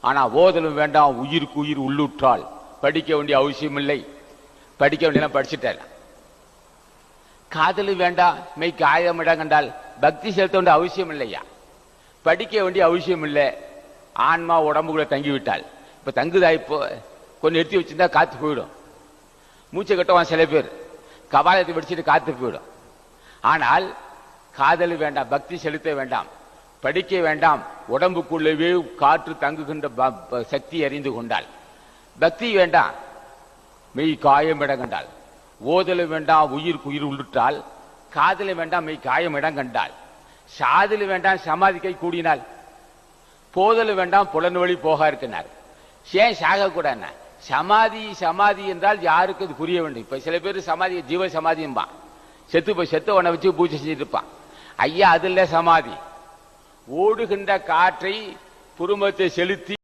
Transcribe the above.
ஆனா ஓதலும் வேண்டாம் உயிருக்கு உயிர் உள்ளுற்றால் படிக்க வேண்டிய அவசியம் இல்லை படிக்க வேண்டிய படிச்சுட்டார் காதலும் வேண்டாம் மெய் காயமிடம் கண்டால் பக்தி செலுத்த வேண்டிய அவசியம் இல்லையா படிக்க வேண்டிய அவசியம் இல்லை ஆன்மா உடம்புக்குள்ள தங்கி விட்டால் இப்ப தங்குதா இப்போ? கொஞ்சம் எடுத்து வச்சிருந்தா காத்து போயிடும். மூச்சை கட்டுவான் சில பேர். கபாலத்தை படிச்சுட்டு காத்து போயிடும். ஆனால் காதல் வேண்டாம் பக்தி செலுத்த வேண்டாம். படிக்க வேண்டாம். உடம்புக்குள்ளவே காற்று தங்குகின்ற ப- ப- சக்தி அறிந்து கொண்டாள். பக்தி வேண்டாம். மெய் காயம் இடம் கண்டால் ஓதல வேண்டாம் உயிர் உயிர் உள்ளிட்டால் காதல வேண்டாம் மெய் காயம் இடம் கண்டால் சாதல வேண்டாம் சமாதிக்கை கூடினால் போதலு வேண்டாம் புலன் வழி போக இருக்கிறார் ஏன் சாக சமாதி சமாதி என்றால் யாருக்கு அது புரிய வேண்டும்? இப்போ சில பேர் சமாதி ஜீவ சமாதியும்பான் செத்து போய் செத்து உன வச்சு பூஜை செஞ்சுட்டு இருப்பான். ஐயா அது சமாதி. ஓடுகின்ற காற்றை புருமத்தை செலுத்தி